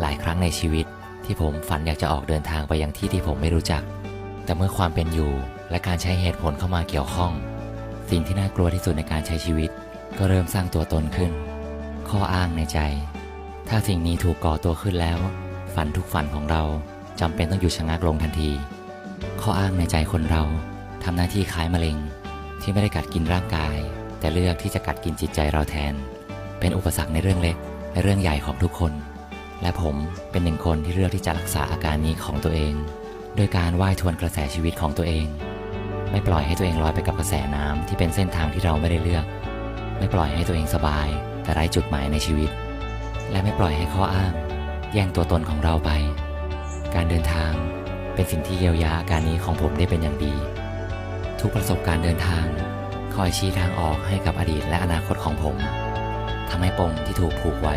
หลายครั้งในชีวิตที่ผมฝันอยากจะออกเดินทางไปยังที่ที่ผมไม่รู้จัก แต่เมื่อความเป็นอยู่และการใช้เหตุผลเข้ามาเกี่ยวข้อง สิ่งที่น่ากลัวที่สุดในการใช้ชีวิต ก็เริ่มสร้างตัวตนขึ้น ข้ออ้างในใจ ถ้าสิ่งนี้ถูกก่อตัวขึ้นแล้ว ฝันทุกฝันของเราจำเป็นต้องหยุดชะงักลงทันที ข้ออ้างในใจคนเราทำหน้าที่คล้ายมะเร็ง ที่ไม่ได้กัดกินร่างกาย แต่เลือกที่จะกัดกินจิตใจเราแทน เป็นอุปสรรคในเรื่องเล็กและเรื่องใหญ่ของทุกคน และผมเป็นหนึ่งคนที่เลือกที่จะรักษาอาการนี้ของตัวเอง โดยการว่ายทวนกระแสชีวิตของตัวเอง ไม่ปล่อยให้ตัวเองลอยไปกับกระแสน้ำที่เป็นเส้นทางที่เราไม่ได้เลือก ไม่ปล่อยให้ตัวเองสบาย แต่ไร้จุดหมายในชีวิต และไม่ปล่อยให้ข้ออ้าง แย่งตัวตนของเราไป การเดินทางเป็นสิ่งที่เยียวยาอาการนี้ของผมได้เป็นอย่างดี ทุกประสบการณ์เดินทาง คอยชี้ทางออกให้กับอดีตและอนาคตของผมทำให้ปมที่ถูกผูกไว้